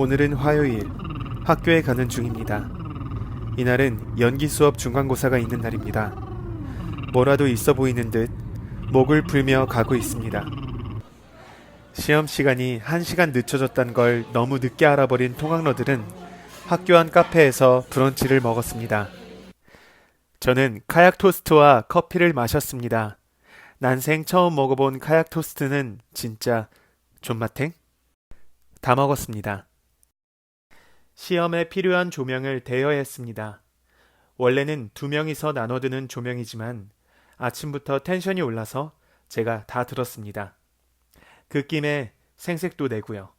오늘은 화요일 학교에 가는 중입니다. 이날은 연기 수업 중간고사가 있는 날입니다. 뭐라도 있어 보이는 듯 목을 풀며 가고 있습니다. 시험 시간이 1시간 늦춰졌다는 걸 너무 늦게 알아버린 통학러들은 학교 안 카페에서 브런치를 먹었습니다. 저는 카약 토스트와 커피를 마셨습니다. 난생 처음 먹어본 카약 토스트는 진짜 존맛탱? 다 먹었습니다. 시험에 필요한 조명을 대여했습니다. 원래는 두 명이서 나눠드는 조명이지만 아침부터 텐션이 올라서 제가 다 들었습니다. 그 김에 생색도 내고요.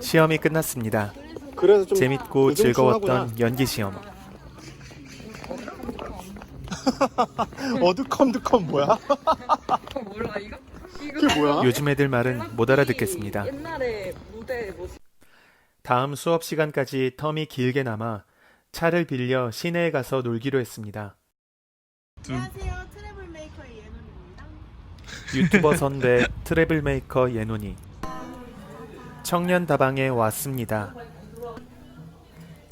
시험이 끝났습니다. 그래서 좀 재밌고. 즐거웠던 연기 시험. 어두컴두컴 뭐야? 어, 몰라 이거? 이거 이게 뭐야? 요즘 애들 말은 못 알아듣겠습니다. 옛날에 무대 뭐지? 다음 수업 시간까지 텀이 길게 남아 차를 빌려 시내에 가서 놀기로 했습니다. 안녕하세요. 트래블 메이커의 예논입니다. 유튜버 선배 트래블 메이커 예논이 청년 다방에 왔습니다.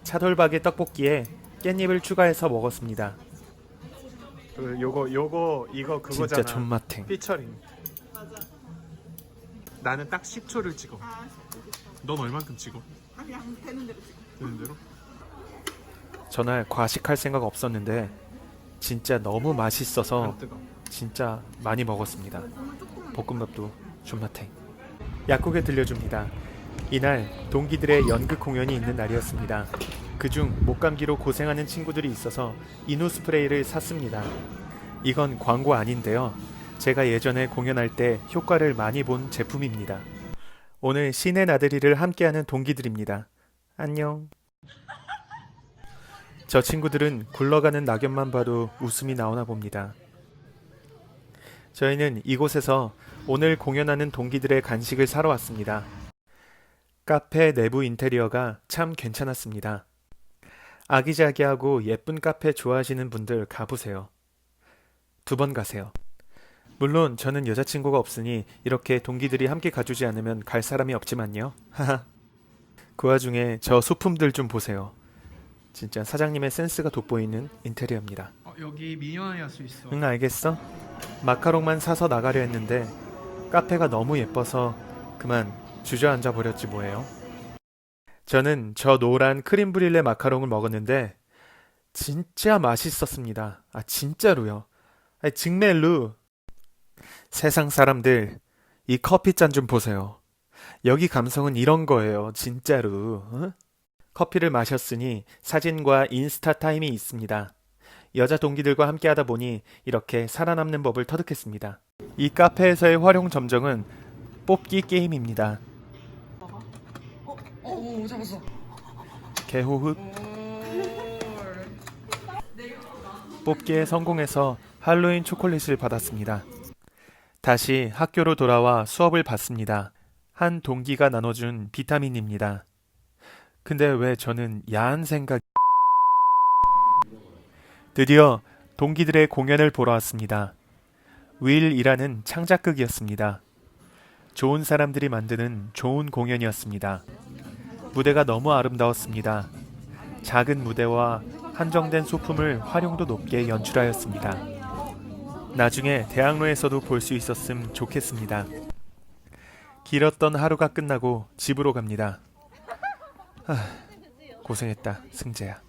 차돌박이 떡볶이에 깻잎을 추가해서 먹었습니다. 그 요거 요거 이거 그거잖아. 진짜 존맛탱. 피처링. 나는 딱 10초를 찍어. 아. 넌 얼만큼 찍어? 아, 그냥 되는 대로 찍어. 되는 대로? 전날 과식할 생각 없었는데 진짜 너무 맛있어서 안 뜨거. 진짜 많이 먹었습니다. 볶음밥도 존맛탱. 약국에 들려줍니다. 이날 동기들의 연극 공연이 있는 날이었습니다. 그중 목감기로 고생하는 친구들이 있어서 이노 스프레이를 샀습니다. 이건 광고 아닌데요. 제가 예전에 공연할 때 효과를 많이 본 제품입니다. 오늘 신의 나들이를 함께하는 동기들입니다. 안녕. 저 친구들은 굴러가는 낙엽만 봐도 웃음이 나오나 봅니다. 저희는 이곳에서 오늘 공연하는 동기들의 간식을 사러 왔습니다. 카페 내부 인테리어가 참 괜찮았습니다. 아기자기하고 예쁜 카페 좋아하시는 분들 가보세요. 두 번 가세요. 물론 저는 여자친구가 없으니 이렇게 동기들이 함께 가주지 않으면 갈 사람이 없지만요. 하하. 그 와중에 저 소품들 좀 보세요. 진짜 사장님의 센스가 돋보이는 인테리어입니다. 어, 여기 할수 있어. 응 알겠어. 마카롱만 사서 나가려 했는데 카페가 너무 예뻐서 그만 주저앉아 버렸지 뭐예요. 저는 저 노란 크림 브릴레 마카롱을 먹었는데 진짜 맛있었습니다. 아 진짜로요. 아 증멜루. 세상 사람들 이 커피 잔 좀 보세요. 여기 감성은 이런 거예요. 진짜로. 어? 커피를 마셨으니 사진과 인스타 타임이 있습니다. 여자 동기들과 함께 하다 보니 이렇게 살아남는 법을 터득했습니다. 이 카페에서의 활용 점정은 뽑기 게임입니다. 어, 오 잡았어. 개호흡 오. 뽑기에 성공해서 할로윈 초콜릿을 받았습니다. 다시 학교로 돌아와 수업을 받습니다. 한 동기가 나눠준 비타민입니다. 근데 왜 저는 야한 생각... 드디어 동기들의 공연을 보러 왔습니다. 윌이라는 창작극이었습니다. 좋은 사람들이 만드는 좋은 공연이었습니다. 무대가 너무 아름다웠습니다. 작은 무대와 한정된 소품을 활용도 높게 연출하였습니다. 나중에 대학로에서도 볼 수 있었음 좋겠습니다. 길었던 하루가 끝나고 집으로 갑니다. 아, 고생했다, 승재야.